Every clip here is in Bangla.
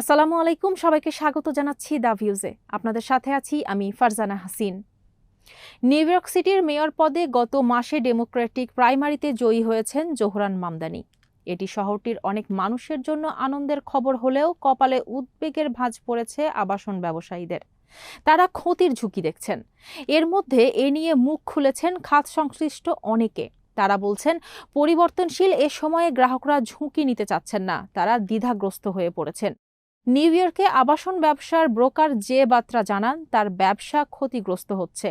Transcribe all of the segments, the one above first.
আসসালামু আলাইকুম, সবাইকে স্বাগত জানাচ্ছি দা ভিউজে। আপনাদের সাথে আছি আমি ফারজানা হাসিন। নিউ ইয়র্ক সিটির মেয়র পদে গত মাসে ডেমোক্রেটিক প্রাইমারিতে জয়ী হয়েছেন জোহরান মামদানি। এটি শহরটির অনেক মানুষের জন্য আনন্দের খবর হলেও কপালে উদ্বেগের ভাঁজ পড়েছে আবাসন ব্যবসায়ীদের। তারা ক্ষতির ঝুঁকি দেখছেন। এর মধ্যে এ নিয়ে মুখ খুলেছেন খাত সংশ্লিষ্ট অনেকে। তারা বলছেন, পরিবর্তনশীল এ সময়ে গ্রাহকরা ঝুঁকি নিতে চাচ্ছেন না, তারা দ্বিধাগ্রস্ত হয়ে পড়েছেন। নিউ ইয়র্কে আবাসন ব্যবসার ব্রোকার যে বাত্রা জানান, তার ব্যবসা ক্ষতিগ্রস্ত হচ্ছে।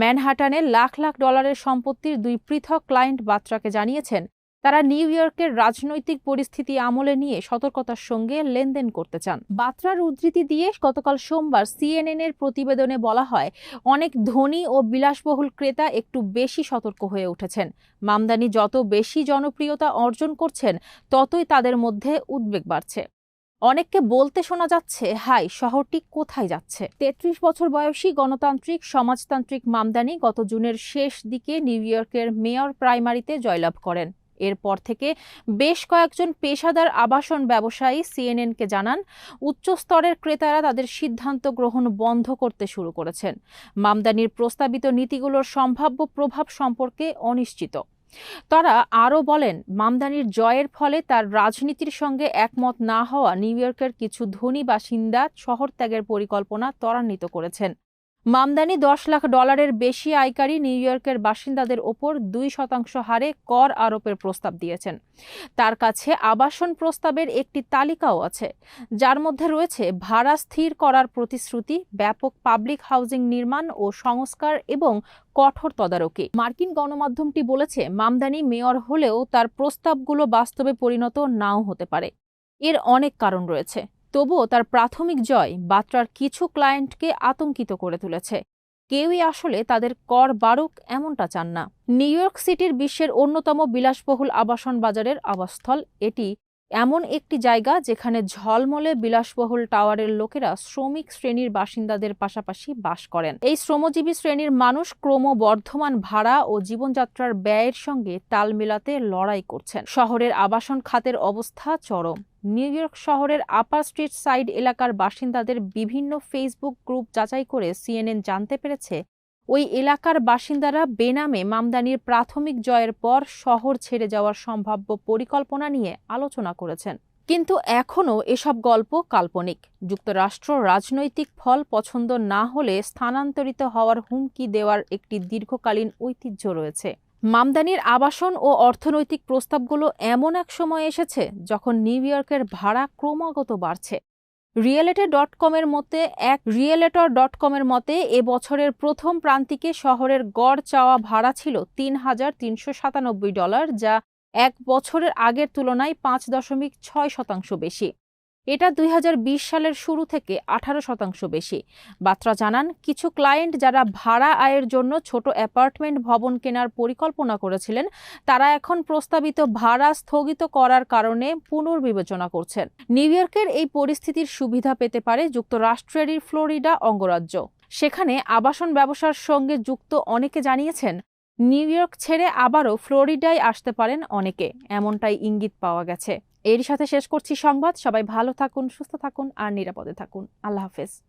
ম্যানহাটানে লাখ লাখ ডলারের সম্পত্তির দুই পৃথক ক্লায়েন্ট বাত্রাকে জানিয়েছেন, তারা নিউ ইয়র্কের রাজনৈতিক পরিস্থিতি আমলে নিয়ে সতর্কতার সঙ্গে লেনদেন করতে চান। বাত্রার উদ্ধৃতি দিয়ে গতকাল সোমবার সিএনএন এর প্রতিবেদনে বলা হয়, অনেক ধনী ও বিলাসবহুল ক্রেতা একটু বেশি সতর্ক হয়ে উঠেছেন। মামদানি যত বেশি জনপ্রিয়তা অর্জন করছেন, ততই তাদের মধ্যে উদ্বেগ বাড়ছে। অনেককে বলতে শোনা যাচ্ছে হাই শহরটি কোথায় যাচ্ছে? তেত্রিশ বছর বয়সী গণতান্ত্রিক, সমাজতান্ত্রিক মামদানি গত জুনের শেষ দিকে নিউ ইয়র্কের মেয়র প্রাইমারিতে জয়লাভ করেন। এরপর থেকে বেশ কয়েকজন পেশাদার আবাসন ব্যবসায়ী সিএনএনকে জানান, উচ্চ স্তরের ক্রেতারা তাদের সিদ্ধান্ত গ্রহণ বন্ধ করতে শুরু করেছেন। মামদানির প্রস্তাবিত নীতিগুলোর সম্ভাব্য প্রভাব সম্পর্কে অনিশ্চিত। তারা আরও বলেন, মামদানির জয়ের ফলে তার রাজনীতির সঙ্গে একমত না হওয়া নিউ ইয়র্কের কিছু ধনী বাসিন্দা শহর ত্যাগের পরিকল্পনা ত্বরান্বিত করেছেন। মামদানি দশ লাখ ডলারের বেশি আয়কারী নিউ ইয়র্কের বাসিন্দাদের ওপর দুই শতাংশ হারে কর আরোপের প্রস্তাব দিয়েছেন। তার কাছে আবাসন প্রস্তাবের একটি তালিকাও আছে, যার মধ্যে রয়েছে ভাড়া স্থির করার প্রতিশ্রুতি, ব্যাপক পাবলিক হাউজিং নির্মাণ ও সংস্কার এবং কঠোর তদারকি। মার্কিন গণমাধ্যমটি বলেছে, মামদানি মেয়র হলেও তার প্রস্তাবগুলো বাস্তবে পরিণত নাও হতে পারে। এর অনেক কারণ রয়েছে। তবুও তার প্রাথমিক জয় বাত্রার কিছু ক্লায়েন্টকে আতঙ্কিত করে তুলেছে। কেউই আসলে তাদের কর বাড়ুক এমনটা চান না। নিউ ইয়র্ক সিটির বিশ্বের অন্যতম বিলাসবহুল আবাসন বাজারের আবাসস্থল এটি এমন একটি জায়গা যেখানে ঝলমলে বিলাসবহুল টাওয়ারের লোকেরা শ্রমিক শ্রেণির বাসিন্দাদের পাশাপাশি বাস করেন। এই শ্রমজীবী শ্রেণির মানুষ ক্রমবর্ধমান ভাড়া ও জীবনযাত্রার ব্যয়ের সঙ্গে তাল মেলাতে লড়াই করছেন। শহরের আবাসন খাতের অবস্থা চরম। নিউ ইয়র্ক শহরের আপার স্ট্রিট সাইড এলাকার বাসিন্দাদের বিভিন্ন ফেসবুক গ্রুপ যাচাই করে সিএনএন জানতে পেরেছে, ওই এলাকার বাসিন্দারা বেনামে মামদানির প্রাথমিক জয়ের পর শহর ছেড়ে যাওয়ার সম্ভাব্য পরিকল্পনা নিয়ে আলোচনা করেছেন। কিন্তু এখনও এসব গল্প কাল্পনিক। যুক্তরাষ্ট্র রাজনৈতিক ফল পছন্দ না হলে স্থানান্তরিত হওয়ার হুমকি দেওয়ার একটি দীর্ঘকালীন ঐতিহ্য রয়েছে। মামদানির আবাসন ও অর্থনৈতিক প্রস্তাবগুলো এমন এক সময় এসেছে যখন নিউ ইয়র্কের ভাড়া ক্রমাগত বাড়ছে। রিয়েলেটে ডট কমের মতে, এক রিয়েলেটর ডট কমের মতে, এ বছরের প্রথম প্রান্তিকে শহরের গড় চাওয়া ভাড়া ছিল তিন হাজার তিনশো সাতানব্বই ডলার, যা এক বছরের আগের তুলনায় পাঁচ দশমিক ছয় শতাংশ বেশি। এটা দুই হাজার বিশ সালের শুরু থেকে আঠারো শতাংশ বেশি। বাত্রা জানান, কিছু ক্লায়েন্ট যারা ভাড়া আয়ের জন্য ছোট অ্যাপার্টমেন্ট ভবন কেনার পরিকল্পনা করেছিলেন, তারা এখন প্রস্তাবিত ভাড়া স্থগিত করার কারণে পুনর্বিবেচনা করছেন। নিউ ইয়র্কের এই পরিস্থিতির সুবিধা পেতে পারে যুক্তরাষ্ট্রেরই ফ্লোরিডা অঙ্গরাজ্য। সেখানে আবাসন ব্যবসার সঙ্গে যুক্ত অনেকে জানিয়েছেন নিউ ইয়র্ক ছেড়ে আবারও ফ্লোরিডায় আসতে পারেন অনেকে, এমনটাই ইঙ্গিত পাওয়া গেছে। এর সাথে শেষ করছি সংবাদ। সবাই ভালো থাকুন, সুস্থ থাকুন আর নিরাপদে থাকুন। আল্লাহ হাফেজ।